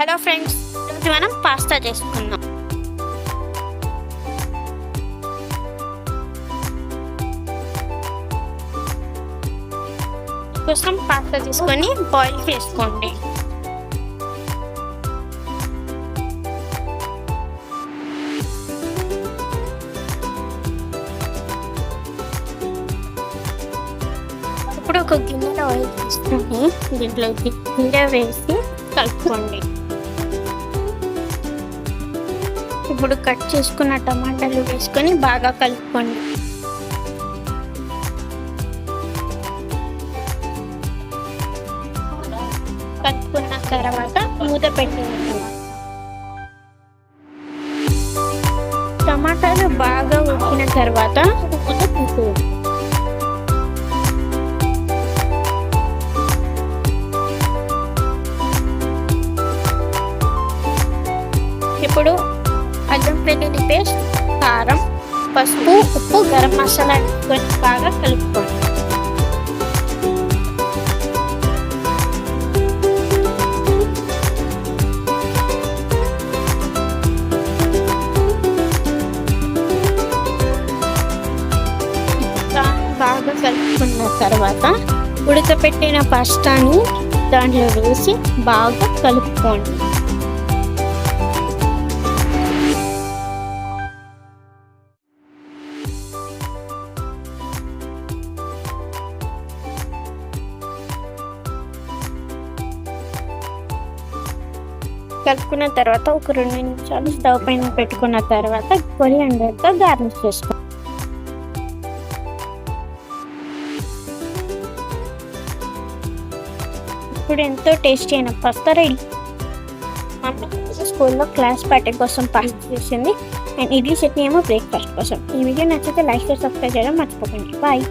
Hello friends ఇది మనం pasta చేసుకుందాం. కోసం పాస్తా తీసుకొని బాయిల్ చేసుకోండి. ఇప్పుడు ఒక గిన్నెలో ఆయిల్ తీసుకొని దీంట్లోకి గిన్నె వేసి కలుపుకోండి. ఇప్పుడు కట్ చేసుకున్న టమాటాలు వేసుకొని బాగా కలుపుకోండి. కలుపుకున్న తర్వాత మూత పెట్టండి టమాటాలు బాగా ఉడికిన తర్వాత మూత తీసేయండి. ఇప్పుడు అల్లం వెల్లుల్లి పేస్ట్ కారం పసుపు ఉప్పు గరం మసాలా కొంచెం బాగా కలుపుకోండి. బాగా కలుపుకున్న తర్వాత ఉడకపెట్టిన పాస్తాని దాంట్లో వేసి బాగా కలుపుకోండి. కలుపుకున్న తర్వాత ఒక రెండు నిమిషాలు స్టవ్ పైన పెట్టుకున్న తర్వాత కొరియాండర్తో గార్నిష్ చేసుకో. ఇప్పుడు ఎంతో టేస్టీ అయిన పాస్తా రెడీ స్కూల్లో క్లాస్ పార్టీ కోసం పాస్తా చేసింది. అండ్ ఇడ్లీ చట్నీ ఏమో బ్రేక్ఫాస్ట్ కోసం. ఈ వీడియో నచ్చితే లైక్ చేసి సబ్స్క్రైబ్ చేయడం మర్చిపోకండి. బాయ్